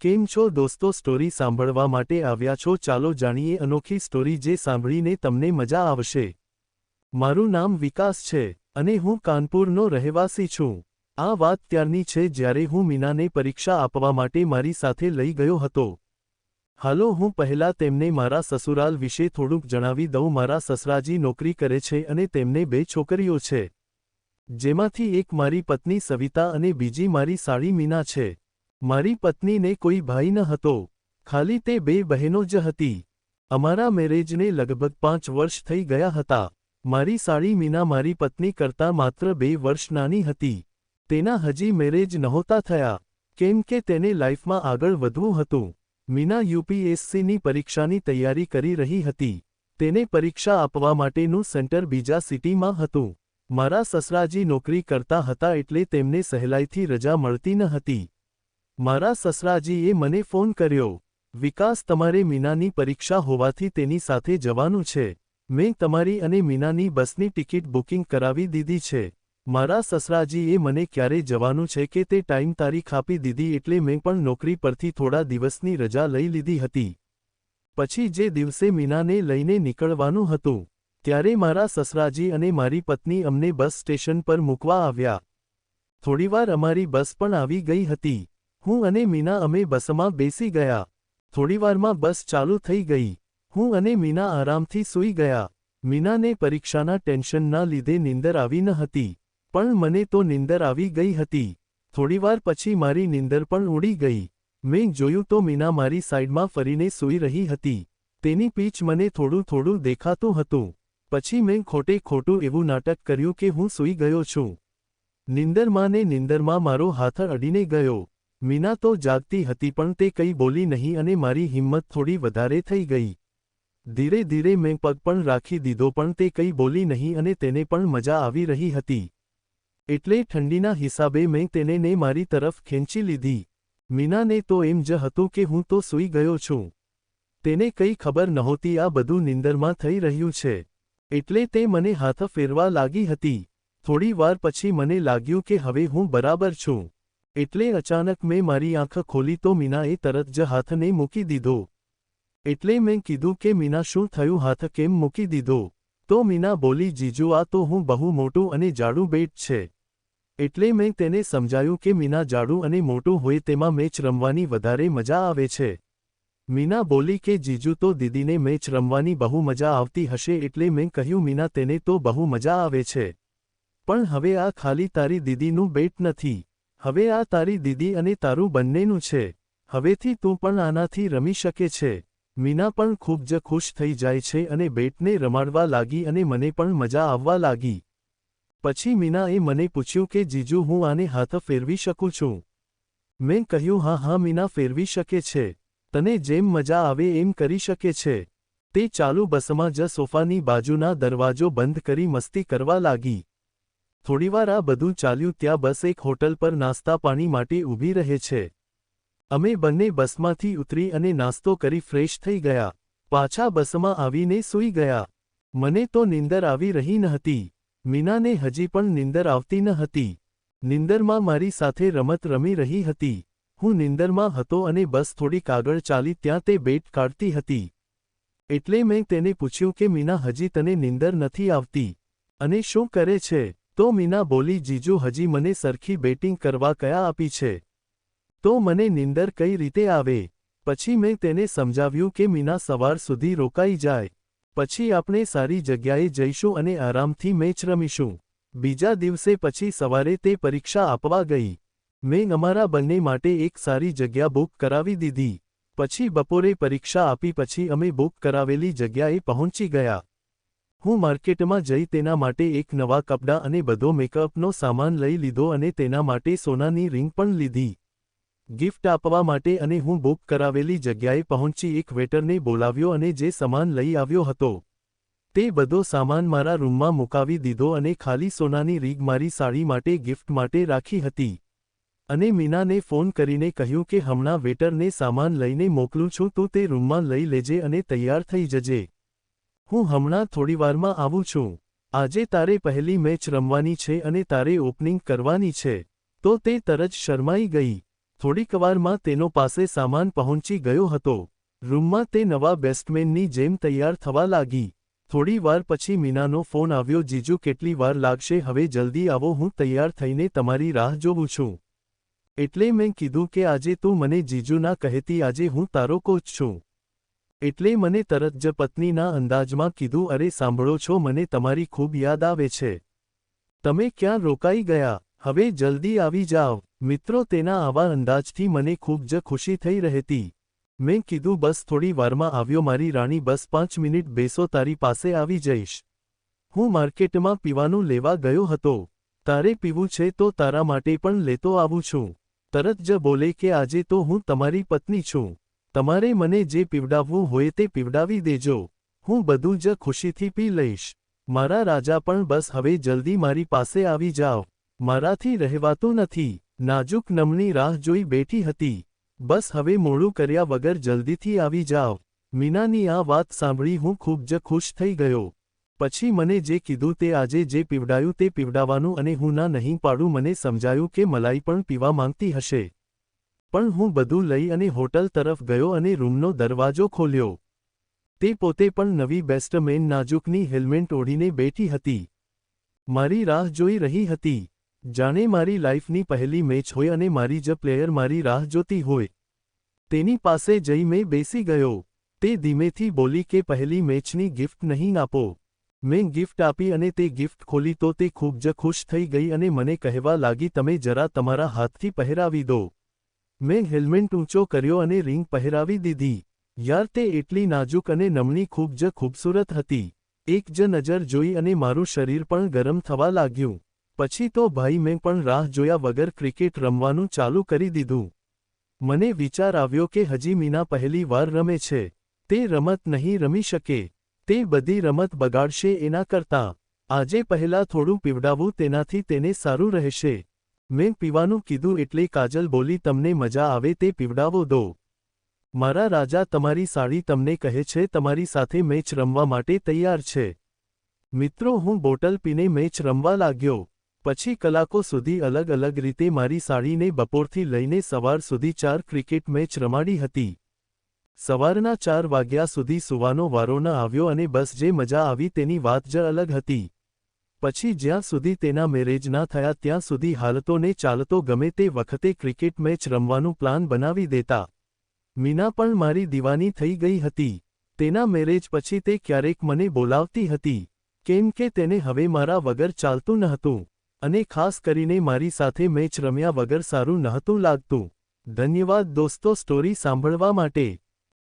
કેમ છો દોસ્તો? સ્ટોરી સાંભળવા માટે આવ્યા છો? ચાલો જાણીએ અનોખી સ્ટોરી જે સાંભળીને તમને મજા આવશે. મારું નામ વિકાસ છે અને હું કાનપુરનો રહેવાસી છું. આ વાત ત્યારની છે જ્યારે હું મીનાને પરીક્ષા આપવા માટે મારી સાથે લઈ ગયો હતો. હાલો, હું પહેલા તેમને મારા સસુરાલ વિશે થોડુંક જણાવી દઉં. મારા સસરાજી નોકરી કરે છે અને તેમને બે છોકરીઓ છે. જેમાંથી એક મારી પત્ની સવિતા અને બીજી મારી સાળી મીના છે. મારી પત્નીને કોઈ ભાઈ ન હતો. ખાલી તે બે બહેનો જ હતી. અમારા મેરેજને લગભગ પાંચ વર્ષ થઈ ગયા હતા. મારી સાળી મીના મારી પત્ની કરતાં માત્ર બે વર્ષ નાની હતી. તેના હજી મેરેજ નહોતા થયા. કેમ કે તેને લાઈફમાં આગળ વધવું હતું. મીના યુપીએસસીની પરીક્ષાની તૈયારી કરી રહી હતી. તેને પરીક્ષા આપવા માટેનું સેન્ટર બીજા સિટીમાં હતું. મારા સસરાજી નોકરી કરતા હતા એટલે તેમને સહેલાઈથી રજા મળતી ન હતી. મારા સસરાજીએ મને ફોન કર્યો, વિકાસ તમારે મીનાની પરીક્ષા હોવાથી તેની સાથે જવાનું છે. મેં તમારી અને મીનાની બસની ટિકિટ બુકિંગ કરાવી દીધી છે. મારા સસરાજીએ મને ક્યારે જવાનું છે કે તે ટાઈમ તારીખ આપી દીધી એટલે મેં પણ નોકરી પરથી થોડા દિવસની રજા લઈ લીધી હતી. પછી જે દિવસે મીનાને લઈને નીકળવાનું હતું, ત્યારે મારા સસરાજી અને મારી પત્ની અમને બસ સ્ટેશન પર મૂકવા આવ્યા. થોડીવાર અમારી બસ પણ આવી ગઈ હતી. હું અને મીના અમે બસમાં બેસી ગયા. થોડીવારમાં બસ ચાલુ થઈ ગઈ. હું અને મીના આરામથી સૂઈ ગયા. મીનાને પરીક્ષાના ટેન્શનના લીધે નીંદર આવી ન હતી. પણ મને તો નીંદર આવી ગઈ હતી. થોડીવાર પછી મારી નીંદર પણ ઉડી ગઈ. મેં જોયું તો મીના મારી સાઈડમાં ફરીને સૂઈ રહી હતી. તેની પીચ મને થોડું થોડું દેખાતું હતું. પછી મેં ખોટે ખોટું એવું નાટક કર્યું કે હું સૂઈ ગયો છું. નિંદરમાં ને નિંદરમાં મારો હાથ અડીને ગયો. મીના તો જાગતી હતી પણ તે કંઈ બોલી નહીં અને મારી હિંમત થોડી વધારે થઈ ગઈ. ધીરે ધીરે મેં પગ પણ રાખી દીધો પણ તે કંઈ બોલી નહીં અને તેને પણ મજા આવી રહી હતી. એટલે ઠંડીના હિસાબે મેં તેને ને મારી તરફ ખેંચી લીધી. મીનાને તો એમ જ હતું કે હું તો સૂઈ ગયો છું. તેને કંઈ ખબર નહોતી આ બધું નિંદરમાં થઈ રહ્યું છે. એટલે તે મને હાથ ફેરવા લાગી હતી. થોડી વાર પછી મને લાગ્યું કે હવે હું બરાબર છું. એટલે અચાનક મેં મારી આંખ ખોલી તો મીનાએ તરત જ હાથને મૂકી દીધો. એટલે મેં કીધું કે મીના શું થયું? હાથ કેમ મૂકી દીધો? તો મીના બોલી, જીજુ, આ તો હું બહુ મોટું અને જાડું બેટ છે. એટલે મેં તેને સમજાયું કે મીના જાડું અને મોટું હોય તેમાં મેચ રમવાની વધારે મજા આવે છે. મીના બોલી કે, જીજુ, તો દીદીને મેચ રમવાની બહુ મજા આવતી હશે એટલે મેં કહ્યું, મીના, તેને તો બહુ મજા આવે છે. પણ હવે આ ખાલી તારી દીદીનું બેટ નથી. હવે આ તારી દીદી અને તારું બંનેનું છે. હવેથી તું પણ આનાથી રમી શકે છે. મીના પણ ખૂબ જ ખુશ થઈ જાય છે અને બેટને રમાડવા લાગી અને મને પણ મજા આવવા લાગી. પછી મીનાએ મને પૂછ્યું કે, જીજુ, હું આને હાથ ફેરવી શકું છું? મેં કહ્યું, હા હા, મીના ફેરવી શકે છે. તને જેમ મજા આવે એમ કરી શકે છે. તે ચાલુ બસમાં જ સોફાની બાજુના દરવાજો બંધ કરી મસ્તી કરવા લાગી. થોડીવાર આ બધું ચાલ્યું ત્યાં બસ એક હોટલ પર નાસ્તા પાણી માટે ઊભી રહે છે. અમે બંને બસમાંથી ઉતરી અને નાસ્તો કરી ફ્રેશ થઈ ગયા. પાછા બસમાં આવીને સૂઈ ગયા. મને તો નિંદર આવી રહી ન હતી. મીનાને હજી પણ નિંદર આવતી ન હતી. નિંદરમાં મારી સાથે રમત રમી રહી હતી. હું નિંદરમાં હતો અને બસ થોડીક આગળ ચાલી ત્યાં તે બેટ કાઢતી હતી. એટલે મેં તેને પૂછ્યું કે મીના હજી તને નિંદર નથી આવતી? અને શું કરે છે? તો મીના બોલી, જીજુ, હજી મને સરખી બેટિંગ કરવા કયા આપી છે? તો મને નિંદર કઈ રીતે આવે? પછી મેં તેને સમજાવ્યું કે મીના સવાર સુધી રોકાઈ જાય. પછી આપણે સારી જગ્યાએ જઈશું અને આરામથી મેચ રમીશું. બીજા દિવસે પછી સવારે તે પરીક્ષા આપવા ગઈ. મેં અમારા બંને માટે એક સારી જગ્યા બુક કરાવી દીધી. પછી બપોરે પરીક્ષા આપી, પછી અમે બુક કરાવેલી જગ્યાએ પહોંચી ગયા. હું માર્કેટમાં જઈ તેના માટે એક નવા કપડાં અને બધો મેકઅપનો સામાન લઈ લીધો અને તેના માટે સોનાની રિંગ પણ લીધી. ગિફ્ટ આપવા માટે અને હું બુક કરાવેલી જગ્યાએ પહોંચી એક વેટરને બોલાવ્યો અને જે સામાન લઈ આવ્યો હતો, તે બધો સામાન મારા રૂમમાં મુકાવી દીધો અને ખાલી સોનાની રીગ મારી સાડી માટે ગિફ્ટ માટે રાખી હતી. અને મીનાને ફોન કરીને કહ્યું કે હમણાં વેટરને સામાન લઈને મોકલું છું, તું તે રૂમમાં લઈ લેજે અને તૈયાર થઈ જજે. હું હમણાં થોડીવારમાં આવું છું. આજે તારે પહેલી મેચ રમવાની છે અને તારે ઓપનિંગ કરવાની છે. તો તે તરત શરમાઈ ગઈ. થોડીક વારમાં તેનો પાસે સામાન પહોંચી ગયો હતો. રૂમમાં તે નવા બેસ્ટમેનની જેમ તૈયાર થવા લાગી. થોડી વાર પછી મીનાનો ફોન આવ્યો, જીજુ, કેટલી વાર લાગશે? હવે જલ્દી આવો, હું તૈયાર થઈને તમારી રાહ જોઉં છું. એટલે મેં કીધું કે આજે તું મને જીજુ ના કહેતી આજે હું તારો કોચ છું. એટલે મને તરત જ પત્નીના અંદાજમાં કીધું, અરે, સાંભળો છો, મને તમારી ખૂબ યાદ આવે છે. તમે ક્યાં રોકાઈ ગયા? હવે જલ્દી આવી જાઓ. મિત્રો, તેના આવા અંદાજથી મને ખૂબ જ ખુશી થઈ રહેતી. મેં કીધું, બસ, થોડી વારમાં આવ્યો, મારી રાણી બસ પાંચ મિનિટ બેસો, તારી પાસે આવી જઈશ. હું માર્કેટમાં પીવાનું લેવા ગયો હતો. તારે પીવું છે તો તારા માટે પણ લેતો આવું છું. તરત જ બોલે કે, આજે તો હું તમારી પત્ની છું. તમારે મને જે પીવડાવવું હોય તે પીવડાવી દેજો. હું બધું જ ખુશીથી પી લઈશ. મારા રાજા પણ બસ હવે જલ્દી મારી પાસે આવી જાઓ. મારાથી રહેવાતું નથી. નાજુક નમની રાહ જોઈ બેઠી હતી. બસ હવે મોડું કર્યા વગર જલ્દીથી આવી જાઓ. મીનાની આ વાત સાંભળી હું ખૂબ જ ખુશ થઈ ગયો. પછી મને જે કીધું તે આજે જે પીવડાયું તે પીવડાવવાનું અને હું ના નહીં પાડું મને સમજાયું કે મલાઈ પણ પીવા માંગતી હશે. પણ હું બધું લઈ અને હોટલ તરફ ગયો અને રૂમનો દરવાજો ખોલ્યો. તે પોતે પણ નવી બેસ્ટમેન નાજુકની હેલ્મેટ ઓઢીને બેઠી હતી. મારી રાહ જોઈ રહી હતી. જાણે મારી લાઈફની પહેલી મેચ હોય અને મારી જ પ્લેયર મારી રાહ જોતી હોય. તેની પાસે જઈ મેં બેસી ગયો. તે ધીમેથી બોલી કે પહેલી મેચની ગિફ્ટ નહીં આપો. મેં ગિફ્ટ આપી અને તે ગિફ્ટ ખોલી તો તે ખૂબ જ ખુશ થઈ ગઈ અને મને કહેવા લાગી, તમે જરા તમારા હાથથી પહેરાવી દો. મેં હેલ્મેટ ઊંચો કર્યો અને રિંગ પહેરાવી દીધી. યાર, તે એટલી નાજુક અને નમણી ખૂબ જ ખૂબસૂરત હતી. એક જ નજર જોઈ અને મારું શરીર પણ ગરમ થવા લાગ્યું. પછી તો ભાઈ, મેં પણ રાહ જોયા વગર ક્રિકેટ રમવાનું ચાલુ કરી દીધું. મને વિચાર આવ્યો કે હજી મીના પહેલી વાર રમે છે. તે રમત નહીં રમી શકે. તે બધી રમત બગાડશે એના કરતાં. આજે પહેલા થોડું પીવડાવવું તેનાથી તેને સારું રહેશે. મેં પીવાનું કીધું એટલે કાજલ બોલી, તમને મજા આવે તે પીવડાવો દો. મારા રાજા તમારી સાડી તમને કહે છે, તમારી સાથે મેચ રમવા માટે તૈયાર છે. મિત્રો, હું બોટલ પીને મેચ રમવા લાગ્યો. પછી કલાકો સુધી અલગ અલગ રીતે મારી સાડીને બપોરથી લઈને સવાર સુધી ચાર ક્રિકેટ મેચ રમાડી હતી. સવારના ચાર વાગ્યા સુધી સુવાનો વારો ન આવ્યો અને બસ જે મજા આવી તેની વાત જ અલગ હતી. પછી જ્યાં સુધી તેના મેરેજ ના થયા ત્યાં સુધી હાલતોને ચાલતો ગમે તે વખતે ક્રિકેટ મેચ રમવાનું પ્લાન બનાવી દેતા. મીના પણ મારી દીવાની થઈ ગઈ હતી. તેના મેરેજ પછી તે ક્યારેક મને બોલાવતી હતી. કેમ કે તેને હવે મારા વગર ચાલતું નહોતું. અને ખાસ કરીને મારી સાથે મેચ રમ્યા વગર સારું નહોતું લાગતું. ધન્યવાદ દોસ્તો, સ્ટોરી સાંભળવા માટે.